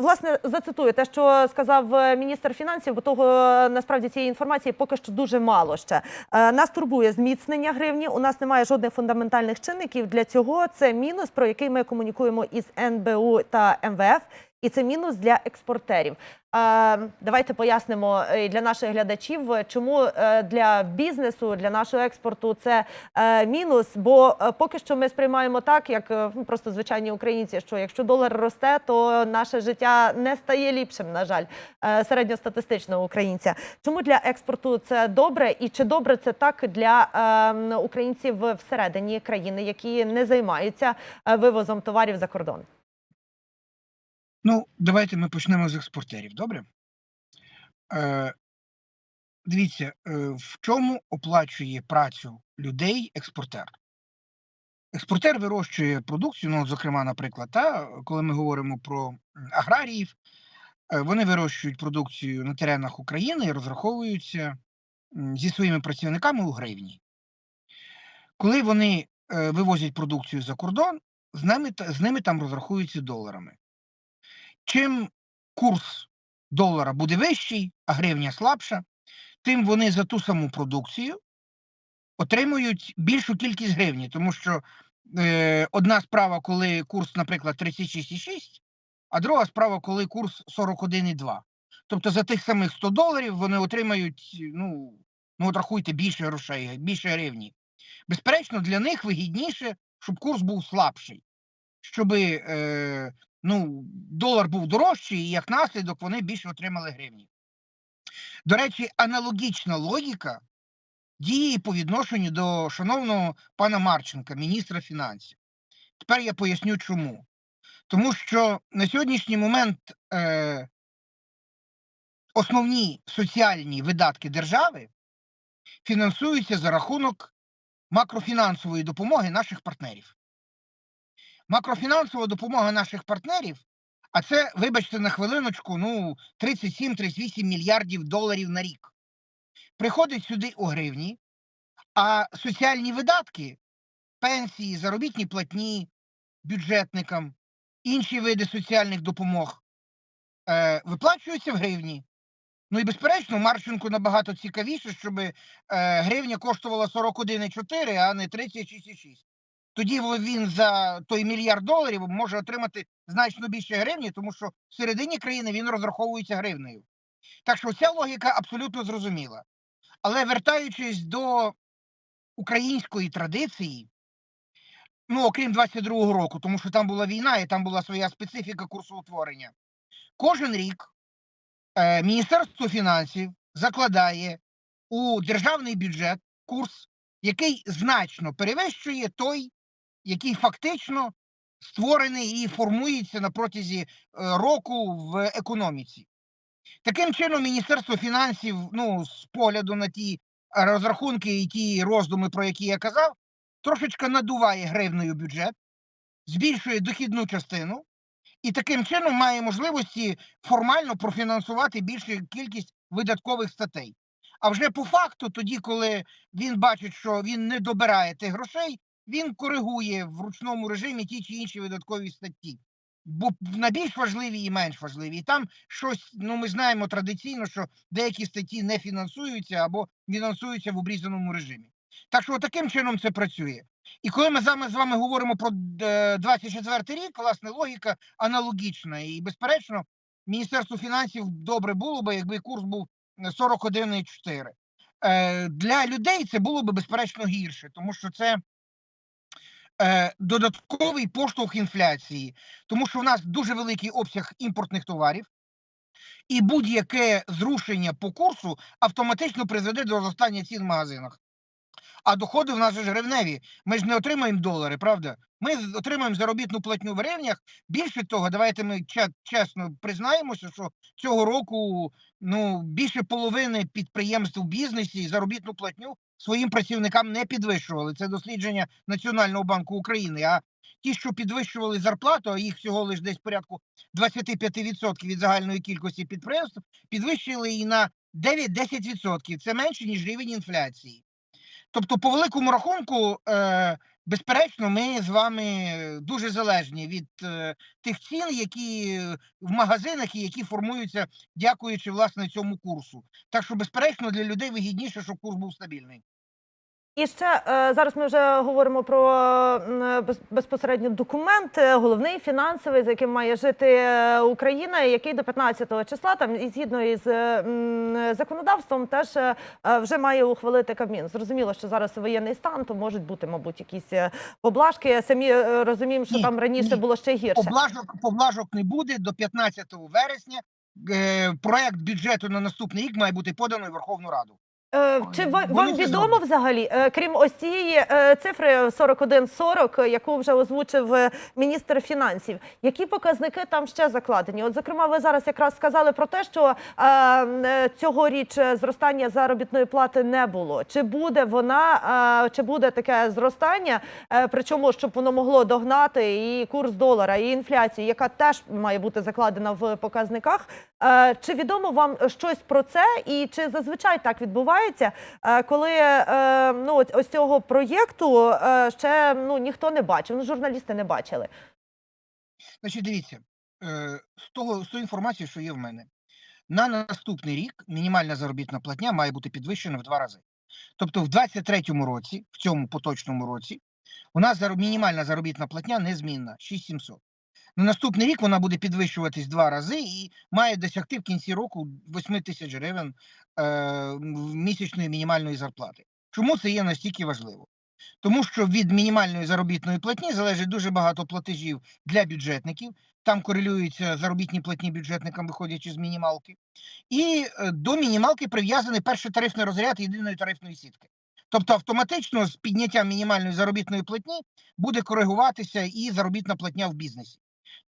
власне зацитую те, що сказав е, міністр фінансів, бо того е, насправді цієї інформації поки що дуже мало ще. Е, Нас турбує зміцнення гривні. У нас немає жодних фундаментальних чинників для цього. Це мінус, про який ми комунікуємо із НБУ та МВФ. І це мінус для експортерів. Давайте пояснимо е, для наших глядачів, чому е, для бізнесу, для нашого експорту це е, мінус. Бо поки що ми сприймаємо так, як ну, просто звичайні українці, що якщо долар росте, то наше життя не стає ліпшим, на жаль, середньостатистичного українця. Чому для експорту це добре, і чи добре це так для українців всередині країни, які не займаються вивозом товарів за кордон? Ну, давайте ми почнемо з експортерів, добре? Е, дивіться, е, в чому оплачує працю людей експортер? Експортер вирощує продукцію, ну, зокрема, наприклад, та, коли ми говоримо про аграріїв, е, вони вирощують продукцію на теренах України і розраховуються зі своїми працівниками у гривні. Коли вони е, вивозять продукцію за кордон, з ними, з ними там розраховуються доларами. Чим курс долара буде вищий, а гривня слабша, тим вони за ту саму продукцію отримують більшу кількість гривні, тому що е, одна справа, коли курс, наприклад, 36,6, а друга справа, коли курс 41,2. Тобто за тих самих 100 доларів вони отримають, ну, ну от рахуйте, більше грошей, більше гривні. Безперечно, для них вигідніше, щоб курс був слабший, щоб е, ну, долар був дорожчий, і як наслідок вони більше отримали гривні. До речі, аналогічна логіка діє по відношенню до шановного пана Марченка, міністра фінансів. Тепер я поясню чому. Тому що на сьогоднішній момент е, основні соціальні видатки держави фінансуються за рахунок макрофінансової допомоги наших партнерів. Макрофінансова допомога наших партнерів, а це, вибачте, на хвилиночку, ну, 37-38 мільярдів доларів на рік. Приходить сюди у гривні, а соціальні видатки, пенсії, заробітні платні бюджетникам, інші види соціальних допомог е, виплачуються в гривні. Ну і безперечно, Марченку набагато цікавіше, щоб е, гривня коштувала 41,4, а не 36,6. Тоді він за той мільярд доларів може отримати значно більше гривні, тому що в середині країни він розраховується гривнею. Так що ця логіка абсолютно зрозуміла. Але вертаючись до української традиції, ну окрім 22-го року, тому що там була війна і там була своя специфіка курсоутворення, кожен рік е, Міністерство фінансів закладає у державний бюджет курс, який значно перевищує той, який фактично створений і формується на протязі е, року в економіці. Таким чином, Міністерство фінансів, ну, з погляду на ті е, розрахунки і ті роздуми, про які я казав, трошечки надуває гривнею бюджет, збільшує дохідну частину і таким чином має можливості формально профінансувати більшу кількість видаткових статей. А вже по факту, тоді, коли він бачить, що він не добирає тих грошей, він коригує в ручному режимі ті чи інші видаткові статті. Бо на більш важливі і менш важливі. І там щось, ну ми знаємо традиційно, що деякі статті не фінансуються або фінансуються в обрізаному режимі. Так що таким чином це працює. І коли ми з вами, говоримо про е, 24 рік, власне, логіка аналогічна. І, безперечно, Міністерству фінансів добре було би, якби курс був 41,4. Е, Для людей це було би, безперечно, гірше, тому що це е, додатковий поштовх інфляції, тому що в нас дуже великий обсяг імпортних товарів, і будь-яке зрушення по курсу автоматично призведе до зростання цін в магазинах. А доходи в нас ж гривневі. Ми ж не отримаємо долари, правда? Ми отримаємо заробітну платню в гривнях. Більше того, давайте ми чесно признаємося, що цього року ну більше половини підприємств в бізнесі заробітну платню своїм працівникам не підвищували. Це дослідження Національного банку України. А ті, що підвищували зарплату, а їх всього лише десь порядку 25% від загальної кількості підприємств, підвищили і на 9-10%. Це менше ніж рівень інфляції. Тобто, по великому рахунку, е, безперечно, ми з вами дуже залежні від е, тих цін, які е, в магазинах і які формуються, дякуючи власне цьому курсу. Так що, безперечно, для людей вигідніше, щоб курс був стабільний. І ще е, зараз ми вже говоримо про безпосередньо документ, головний фінансовий, за яким має жити е, Україна, який до 15 числа, там і згідно із е, законодавством, теж вже має ухвалити Кабмін. Зрозуміло, що зараз воєнний стан, то можуть бути, мабуть, якісь поблажки. Самі розуміємо, що Ні, там раніше ні. було ще гірше. Поблажок, поблажок не буде до 15 вересня. Проект бюджету на наступний рік має бути поданий в Верховну Раду. Е, Чи Ой, вам відомо взагалі, е, крім ось цієї е, цифри 4140, е, яку вже озвучив е, міністр фінансів, які показники там ще закладені? От, зокрема, ви зараз якраз сказали про те, що е, е, цьогоріч е, зростання заробітної плати не було. Чи буде вона, е, чи буде таке зростання? Е, Причому щоб воно могло догнати і курс долара, і інфляцію, яка теж має бути закладена в показниках. Е, Чи відомо вам щось про це, і чи зазвичай так відбувається, е, коли е, ну ось- цього проєкту ще ну ніхто не бачив, ну журналісти не бачили. Значить, дивіться, з того з тої інформації, що є в мене, на наступний рік мінімальна заробітна платня має бути підвищена в два рази. Тобто, в 23-му році, в цьому поточному році, у нас мінімальна заробітна платня незмінна 6700. На наступний рік вона буде підвищуватись два рази і має досягти в кінці року 8 тисяч гривень е, місячної мінімальної зарплати. Чому це є настільки важливо? Тому що від мінімальної заробітної платні залежить дуже багато платежів для бюджетників. Там корелюються заробітні платні бюджетникам, виходячи з мінімалки. І е, до мінімалки прив'язаний перший тарифний розряд єдиної тарифної сітки. Тобто автоматично з підняттям мінімальної заробітної платні буде коригуватися і заробітна платня в бізнесі.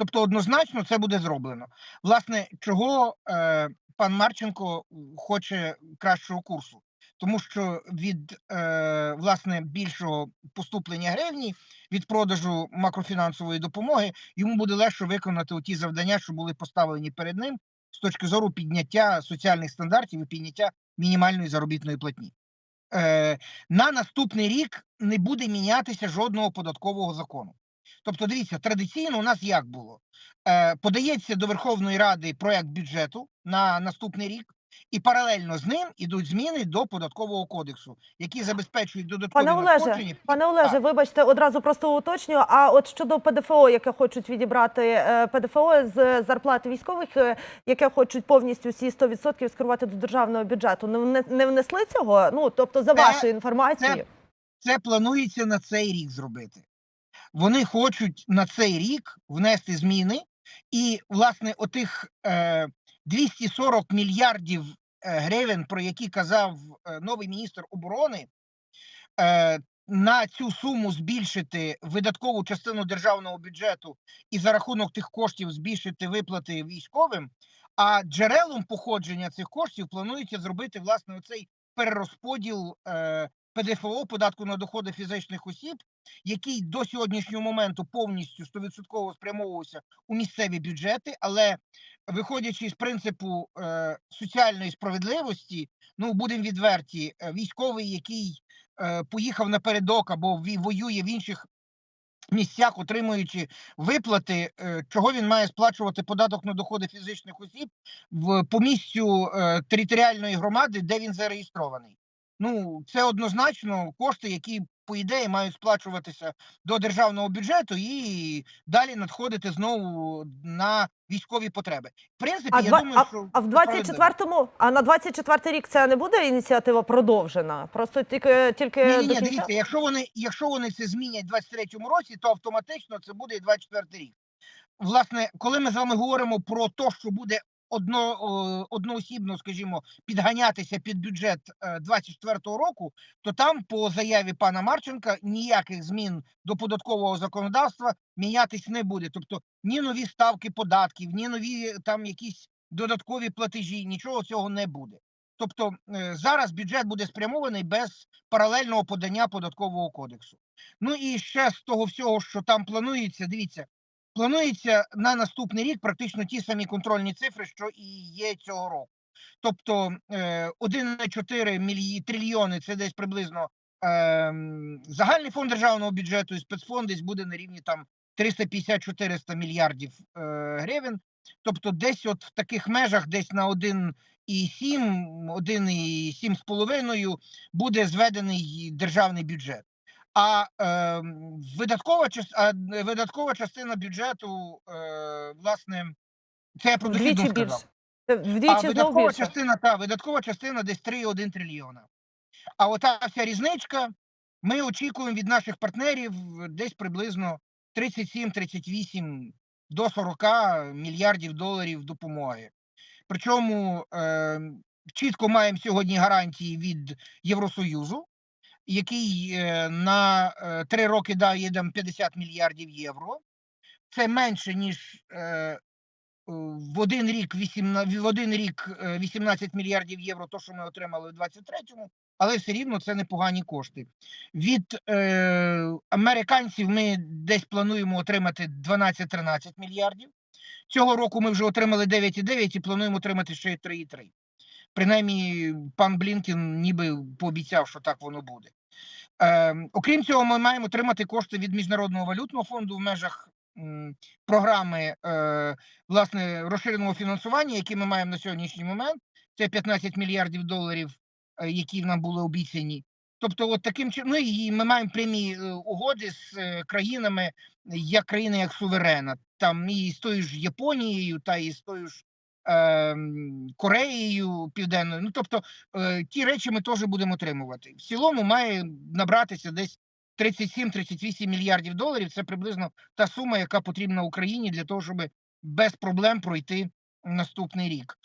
Тобто, однозначно це буде зроблено. Власне, чого е, пан Марченко хоче кращого курсу? Тому що від е, власне більшого поступлення гривні від продажу макрофінансової допомоги йому буде легше виконати ті завдання, що були поставлені перед ним з точки зору підняття соціальних стандартів і підняття мінімальної заробітної платні. Е, на наступний рік не буде мінятися жодного податкового закону. Тобто, дивіться, традиційно у нас як було? Е, подається до Верховної Ради проект бюджету на наступний рік, і паралельно з ним ідуть зміни до податкового кодексу, які забезпечують додаткові Пане Олеже, пане Олеже, Так. вибачте, одразу просто уточнюю. А от щодо ПДФО, яке хочуть відібрати е, ПДФО з зарплати військових, е, яке хочуть повністю всі 100% скерувати до державного бюджету, не не внесли цього? Ну тобто, за Це- вашою інформацією. Це планується на цей рік зробити. Вони хочуть на цей рік внести зміни, і, власне, отих е, 240 мільярдів е, гривень, про які казав е, новий міністр оборони, е, на цю суму збільшити видаткову частину державного бюджету і за рахунок тих коштів збільшити виплати військовим. А джерелом походження цих коштів планується зробити власне оцей перерозподіл ПДФО податку на доходи фізичних осіб, який до сьогоднішнього моменту повністю 100% спрямовувався у місцеві бюджети, але виходячи з принципу е, соціальної справедливості, ну будемо відверті, е, військовий, який е, поїхав напередок або воює в інших місцях, отримуючи виплати, е, чого він має сплачувати податок на доходи фізичних осіб в по місцю е, територіальної громади, де він зареєстрований. Ну, це однозначно кошти, які по ідеї мають сплачуватися до державного бюджету і далі надходити знову на військові потреби. В принципі, А, я два, думаю, що а в це справедливо. 24-му, а на 24-й рік це не буде ініціатива продовжена? Просто тільки тільки Ні, ні, ні, дивіться, якщо вони, якщо вони це змінять в 23-му році, то автоматично це буде і 24-й рік. Власне, коли ми з вами говоримо про те, що буде одно, одноосібно, скажімо, підганятися під бюджет е, 24-го року, то там по заяві пана Марченка ніяких змін до податкового законодавства мінятись не буде. Тобто ні нові ставки податків, ні нові там якісь додаткові платежі, нічого цього не буде. Тобто е, зараз бюджет буде спрямований без паралельного подання податкового кодексу. Ну і ще з того всього, що там планується, дивіться, планується на наступний рік практично ті самі контрольні цифри, що і є цього року. Тобто е, 1,4 мільї- трильйони це десь приблизно ем, загальний фонд державного бюджету і спецфонд десь буде на рівні там 350-400 мільярдів е, гривень. Тобто, десь от в таких межах, десь на 1,7, 1,7,5 буде зведений державний бюджет. А е, видаткова, а видаткова частина бюджету, е, власне, це я про дохідну сказав. більше. Це А видаткова більше. частина, та видаткова частина десь 3,1 трильйона. А ота вся різничка, ми очікуємо від наших партнерів десь приблизно 37-38 до 40 мільярдів доларів допомоги. Причому е, чітко маємо сьогодні гарантії від Євросоюзу, який е, на е, три роки дає нам 50 мільярдів євро. Це менше ніж е, в один рік 18, в один рік е, 18 мільярдів євро, то що ми отримали в 23-му, але все рівно це непогані кошти. Від е, американців ми десь плануємо отримати 12-13 мільярдів. Цього року ми вже отримали 9,9 і плануємо отримати ще й 3,3. Принаймні, пан Блінкін ніби пообіцяв, що так воно буде. Е, окрім цього, ми маємо отримати кошти від Міжнародного валютного фонду в межах програми е, власне розширеного фінансування, які ми маємо на сьогоднішній момент. Це 15 мільярдів доларів, е, які нам були обіцяні. Тобто, от таким чином, ну і ми маємо прямі е, угоди з країнами, як країни, як суверена, там і з тою ж Японією, та і з тою ж Кореєю Південною. Ну тобто, е, ті речі ми теж будемо отримувати. В цілому має набратися десь 37-38 мільярдів доларів. Це приблизно та сума, яка потрібна Україні для того, щоб без проблем пройти наступний рік.